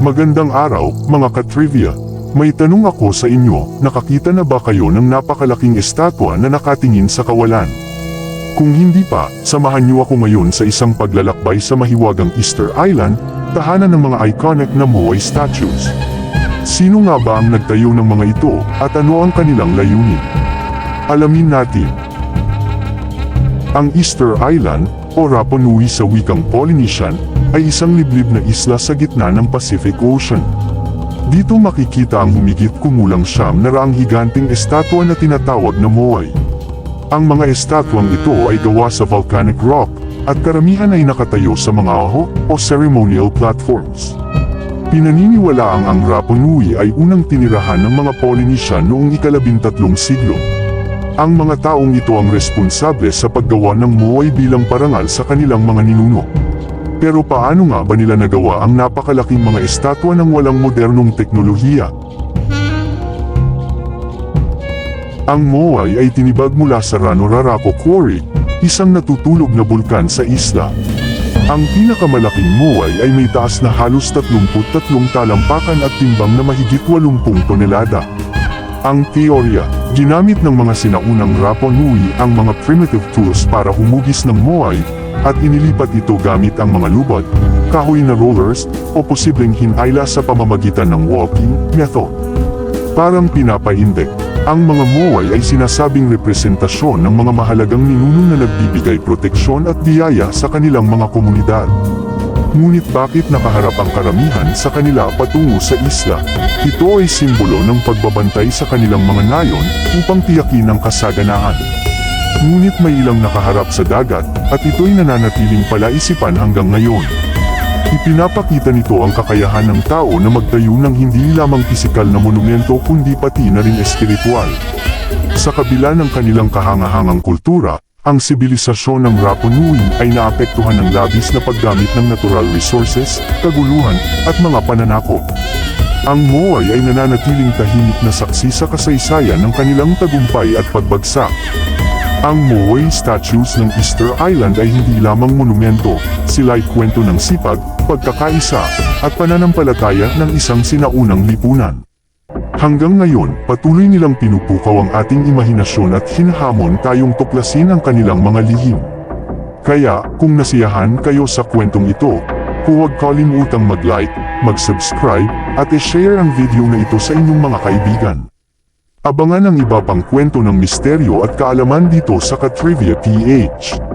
Magandang araw, mga katrivia. May tanong ako sa inyo, nakakita na ba kayo ng napakalaking estatwa na nakatingin sa kawalan? Kung hindi pa, samahan niyo ako ngayon sa isang paglalakbay sa mahiwagang Easter Island, tahanan ng mga iconic na Moai statues. Sino nga ba ang nagtayo ng mga ito at ano ang kanilang layunin? Alamin natin. Ang Easter Island, o Rapa Nui sa wikang Polynesian, ay isang liblib na isla sa gitna ng Pacific Ocean. Dito makikita ang humigit kumulang siyam na raang higanting estatwa na tinatawag na Moai. Ang mga estatwang ito ay gawa sa volcanic rock, at karamihan ay nakatayo sa mga aho o ceremonial platforms. Pinaniniwalaang ang Rapa Nui ay unang tinirahan ng mga Polynesian noong ikalabintatlong siglo. Ang mga taong ito ang responsable sa paggawa ng Moai bilang parangal sa kanilang mga ninuno. Pero paano nga ba nila nagawa ang napakalaking mga estatwa ng walang modernong teknolohiya? Ang Moai ay tinibag mula sa Rano Raraco Quarry, isang natutulog na bulkan sa isla. Ang pinakamalaking Moai ay may taas na halos 33 talampakan at timbang na mahigit 80 tonelada. Ang teorya, ginamit ng mga sinaunang Rapa Nui ang mga primitive tools para humugis ng Moai, at inilipat ito gamit ang mga lubad, kahoy na rollers, o posibleng hinayla sa pamamagitan ng walking method. Parang pinapahindik, ang mga Moai ay sinasabing representasyon ng mga mahalagang ninuno na nagbibigay proteksyon at biyaya sa kanilang mga komunidad. Ngunit bakit nakaharap ang karamihan sa kanila patungo sa isla? Ito ay simbolo ng pagbabantay sa kanilang mga nayon upang tiyakin ang kasaganaan. Ngunit may ilang nakaharap sa dagat at ito'y nananatiling palaisipan hanggang ngayon. Ipinapakita nito ang kakayahan ng tao na magtayo ng hindi lamang pisikal na monumento kundi pati na rin espiritual. Sa kabila ng kanilang kahangahangang kultura, ang sibilisasyon ng Rapa Nui ay naapektuhan ng labis na paggamit ng natural resources, kaguluhan, at mga pananakop. Ang Moai ay nananatiling tahimik na saksi sa kasaysayan ng kanilang tagumpay at pagbagsak. Ang Moai statues ng Easter Island ay hindi lamang monumento, sila ay kwento ng sipag, pagkakaisa, at pananampalataya ng isang sinaunang lipunan. Hanggang ngayon, patuloy nilang pinupukaw ang ating imahinasyon at hinahamon tayong tuklasin ang kanilang mga lihim. Kaya, kung nasiyahan kayo sa kwentong ito, huwag kalimutang mag-like, mag-subscribe, at i-share ang video na ito sa inyong mga kaibigan. Abangan ang iba pang kwento ng misteryo at kaalaman dito sa Katrivia PH.